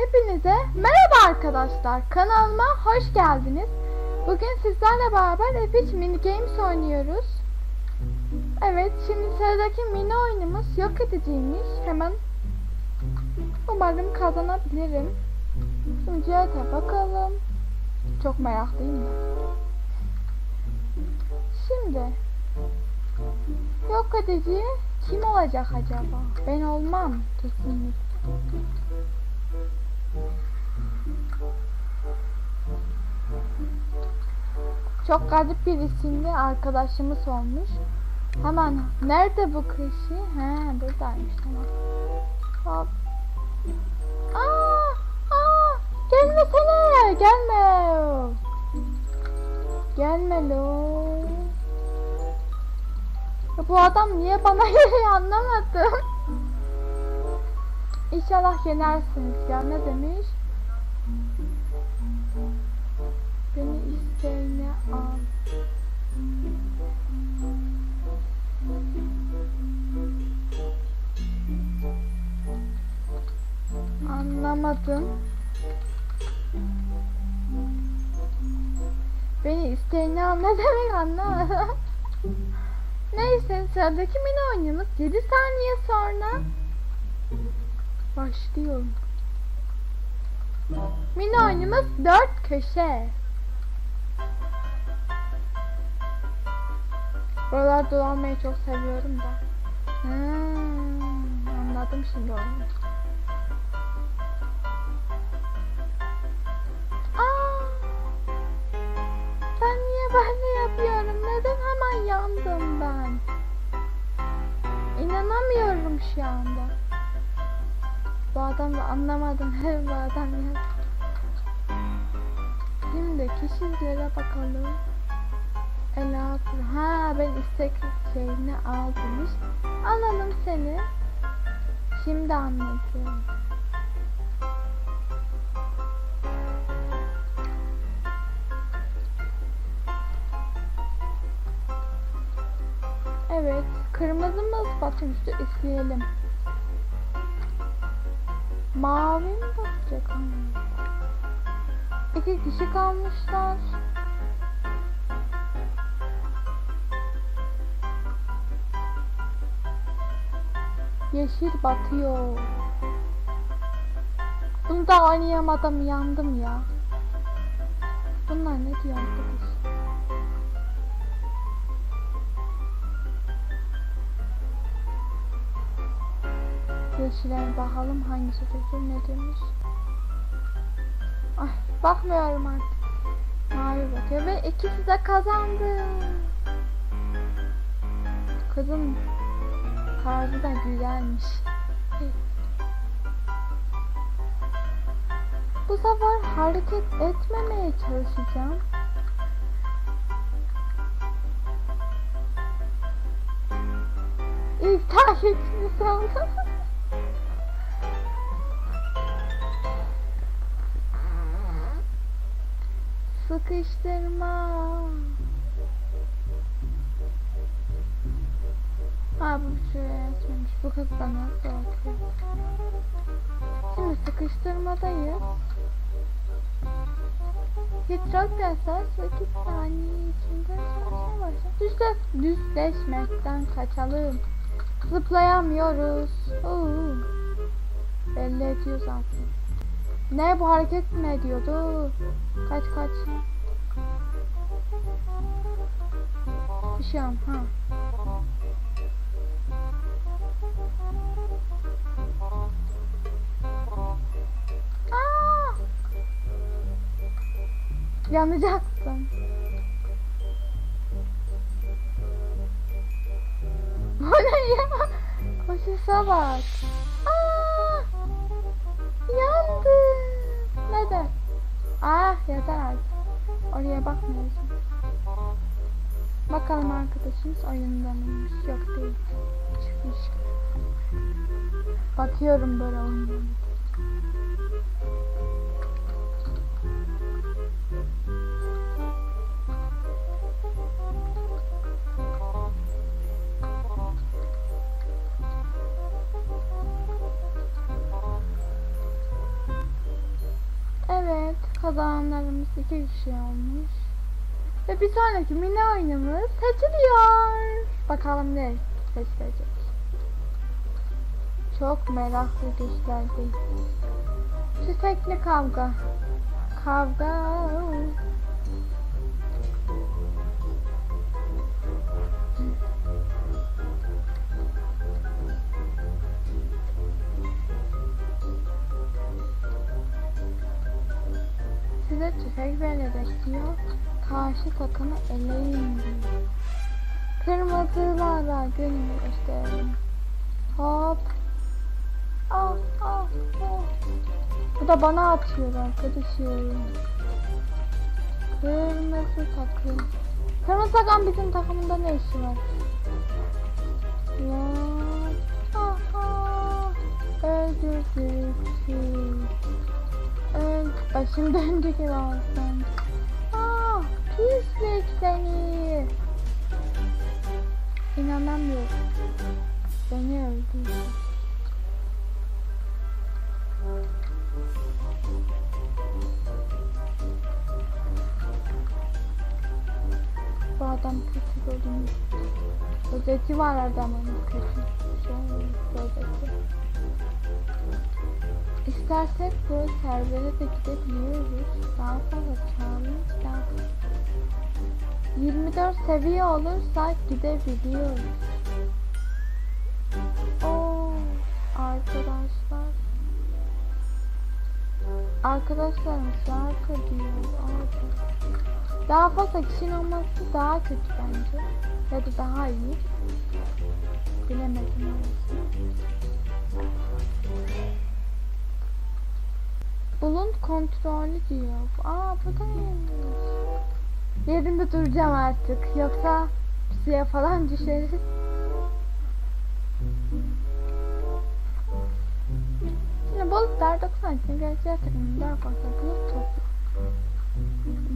Hepinize merhaba arkadaşlar. Kanalıma hoş geldiniz. Bugün sizlerle beraber Epic Mini Games oynuyoruz. Evet, şimdi sıradaki mini oyunumuz yok ediciymiş. Hemen umarım kazanabilirim. Şimdi cihata bakalım. Çok meraklıyım da. Şimdi yok edici kim olacak acaba? Ben olmam kesinlikle. Çok garip bir isimli arkadaşımız olmuş. Hemen nerede bu kişi? He buradaymış tamam. Hop. Aa, aa, gelmesene gelme. Gelme lo. Bu adam niye bana geliyor anlamadım. İnşallah yenersiniz ya ne demiş? Beni isteğine al. Anlamadım. Beni isteğine al ne demek anlamadım. Neyse sıradaki mini oyunumuz 7 saniye sonra başlıyor. Mini 4 köşe. Buralar dolanmayı çok seviyorum da. Hmm, anladım şimdi onu. Aa, ben niye böyle yapıyorum? Neden hemen yandım ben? İnanamıyorum şu anda. Bu adam da anlamadım. Her bu adam ya. Şimdi kişilere bakalım. Ela ha ben istek şeyini aldınız. Alalım seni. Şimdi anladım. Evet, kırmızımız bakın işte isteyelim. Mavi mi bakacak? İki kişi kalmışlar. Yeşil batıyor. Bunu da oynayamadım yandım ya. Bunlar ne diyor arkadaş? Yeşile bakalım hangisi tutuyor ne demiş. Ay bakmıyorum artık. Mavi bakıyor ve ikisi de kazandı. Kızım tarzı da güzelmiş. Bu sefer hareket etmemeye çalışacağım. İlk takipçimiz oldu. Sıkıştırma. Ha bu şuraya yazmamış. Bu kız bana bakıyor. Şimdi sıkıştırmadayız. Titrak yasak 8 saniye içinde çalışmaya başlar. Düzle, düzleşmekten kaçalım. Zıplayamıyoruz. Oo. Belli ediyor zaten. Ne bu hareket mi ediyordu? Kaç kaç. Bir şey ha. Aa! Yanacaksın. Bu ne ya? Koşuşa bak. Ah yeter artık. Oraya bakmıyoruz. Bakalım arkadaşımız oyundan mıymış? Yok değil. Çıkmış. Bakıyorum böyle oyundan. Kazananlarımız iki kişi olmuş. Ve bir sonraki mini oyunumuz seçiliyor. Bakalım ne seçilecek. Çok meraklı gösterdi. Tüfekli kavga. Kavga. Size tüfek diyor. Karşı takımı eleyin diyor. Kırmızılara gününü gösterelim. Hop. Ah ah ah. Bu da bana atıyor arkadaşım. Kırmızı takım. Kırmızı takım bizim takımında ne işi var? Ya. Ah ah. Öldürdük. Öl. Başım döndü olsun. Ah pislik seni. İnanamıyorum. Beni öldürdü. Bu adam kötü görünüyor. Özeti var adamın kötü. İstersek bu servere de gidebiliyoruz. Daha fazla çağırmış daha 24 seviye olursak gidebiliyoruz. Oo, arkadaşlar. Arkadaşlarım şarkı diyor. Abi. Daha fazla kişinin olması daha kötü bence. Ya da daha iyi. Bilemedim orasını. Bulun kontrolü diyor. Aa bu da iyiymiş. Yerimde duracağım artık. Yoksa suya falan düşeriz. Şimdi bulutlar 90 için gerçeğe takımın daha fazla bulut topluyor.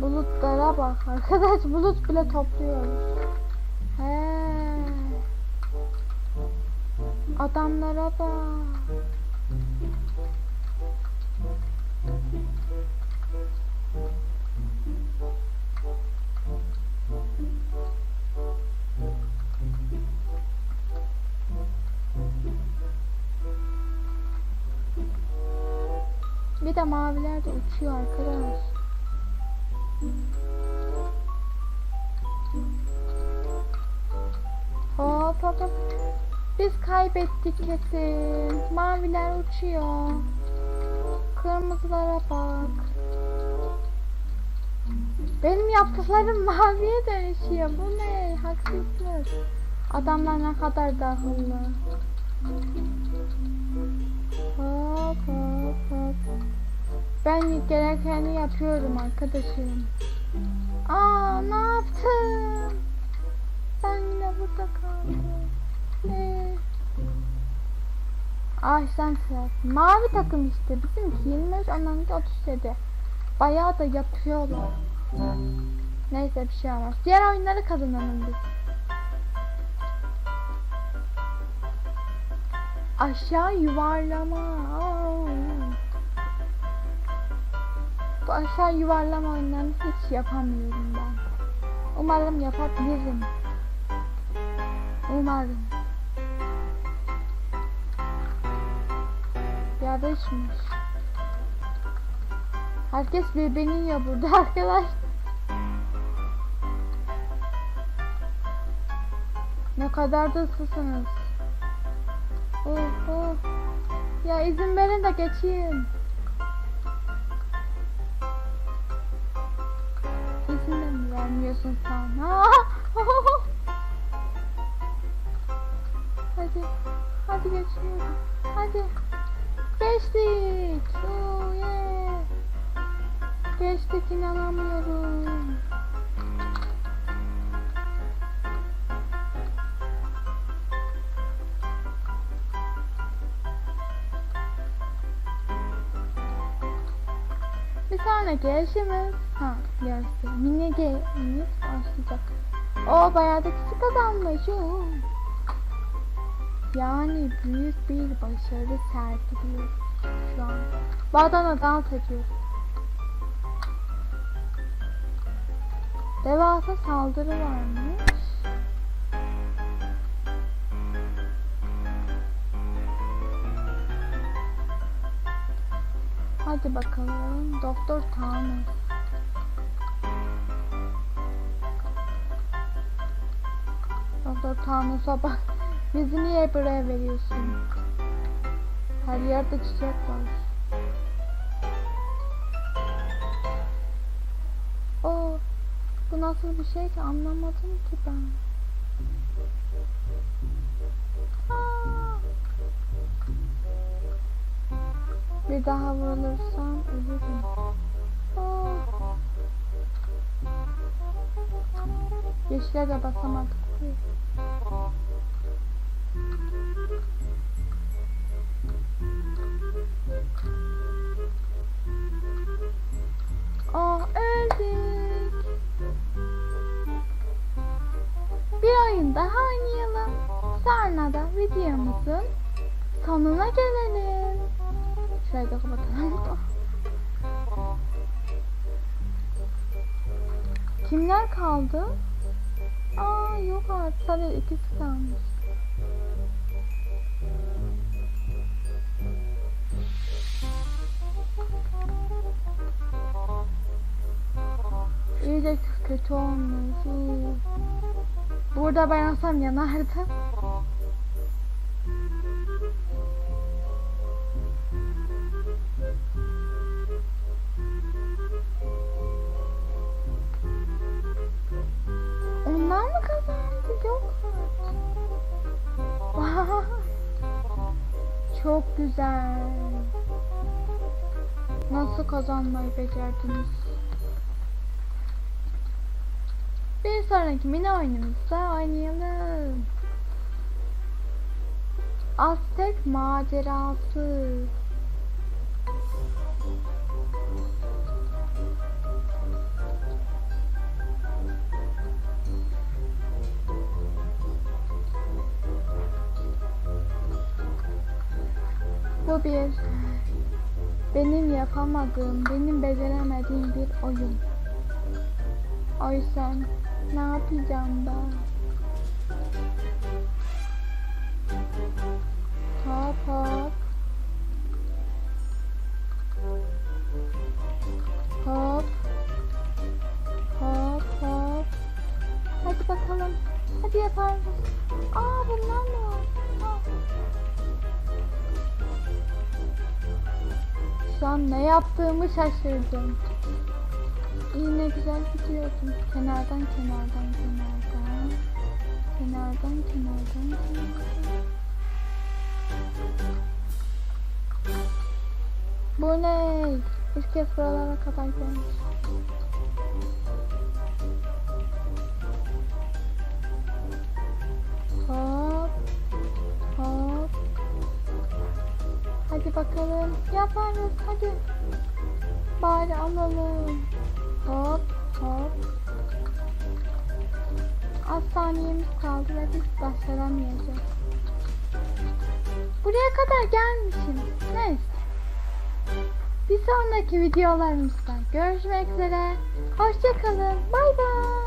Bulutlara bak arkadaş bulut bile topluyoruz. He. Adamlara bak. Maviler de uçuyor arkadaş. Hop hop hop. Biz kaybettik kesin. Maviler uçuyor. Kırmızılara bak. Benim yaptıklarım maviye dönüşüyor. Bu ne? Haksızlık. Adamlar ne kadar da akıllı. Ben gerekeni yapıyorum arkadaşım. Aa ne yaptım? Ben yine burada kaldım. Ee, sen sırası. Mavi takım işte. Bizimki 23 onlarınki 37. Bayağı da yapıyorlar. Neyse bir şey olmaz. Diğer oyunları kazanalım biz. Aşağı yuvarlama. Aa. Bu aşağı yuvarlama oyunlarını hiç yapamıyorum ben. Umarım yapabilirim. Umarım. Yarışmış. Herkes birbirini yiyor burada arkadaş. Ne kadar da ıslısınız. Oh, oh. Ya izin verin de geçeyim. Sen? Ha? hadi. Hadi geçiyorum. Hadi. Geçtik. Oh, yeah. Geçtik inanamıyorum. sonraki yarışımız ha yarışı mini game'imiz başlayacak. O bayağı da kişi kazanmış. Oo. Yani büyük bir başarı sergiliyor şu an. Badana dans ediyor. Devasa saldırı var mı? Hadi bakalım. Doktor Thanos. Doktor Thanos'a bak. Bizi niye buraya veriyorsun? Her yerde çiçek var. O bu nasıl bir şey ki anlamadım ki ben. Bir daha vurulursam. Aa! Yeşile de basamadık. Ah öldük. Bir oyun daha oynayalım. Sonra da videomuzun sonuna gelelim. Şöyle kapatalım. Kimler kaldı? Aa yok artık sadece ikisi kalmış. İyice kötü olmuş. Uu. Burada ben olsam yanardım. Güzel. Nasıl kazanmayı becerdiniz? Bir sonraki mini oyunumuzda oynayalım. Aztek macerası. Bu bir benim yapamadığım, benim beceremediğim bir oyun. O yüzden ne yapacağım ben? Hop hop. Hop. Hop hop. Hadi bakalım. Hadi yaparız. Aa bunlar mı? Aa. Şu an ne yaptığımı şaşırdım. Yine güzel gidiyordum. Kenardan kenardan kenardan. Kenardan kenardan kenardan. Bu ne? İlk kez buralara kadar gelmiş. Hadi bakalım. Yaparız. Hadi. Bari alalım. Hop hop. Az saniyemiz kaldı ve biz başaramayacağız. Buraya kadar gelmişim. Neyse. Bir sonraki videolarımızda görüşmek üzere. Hoşçakalın. Bay bay.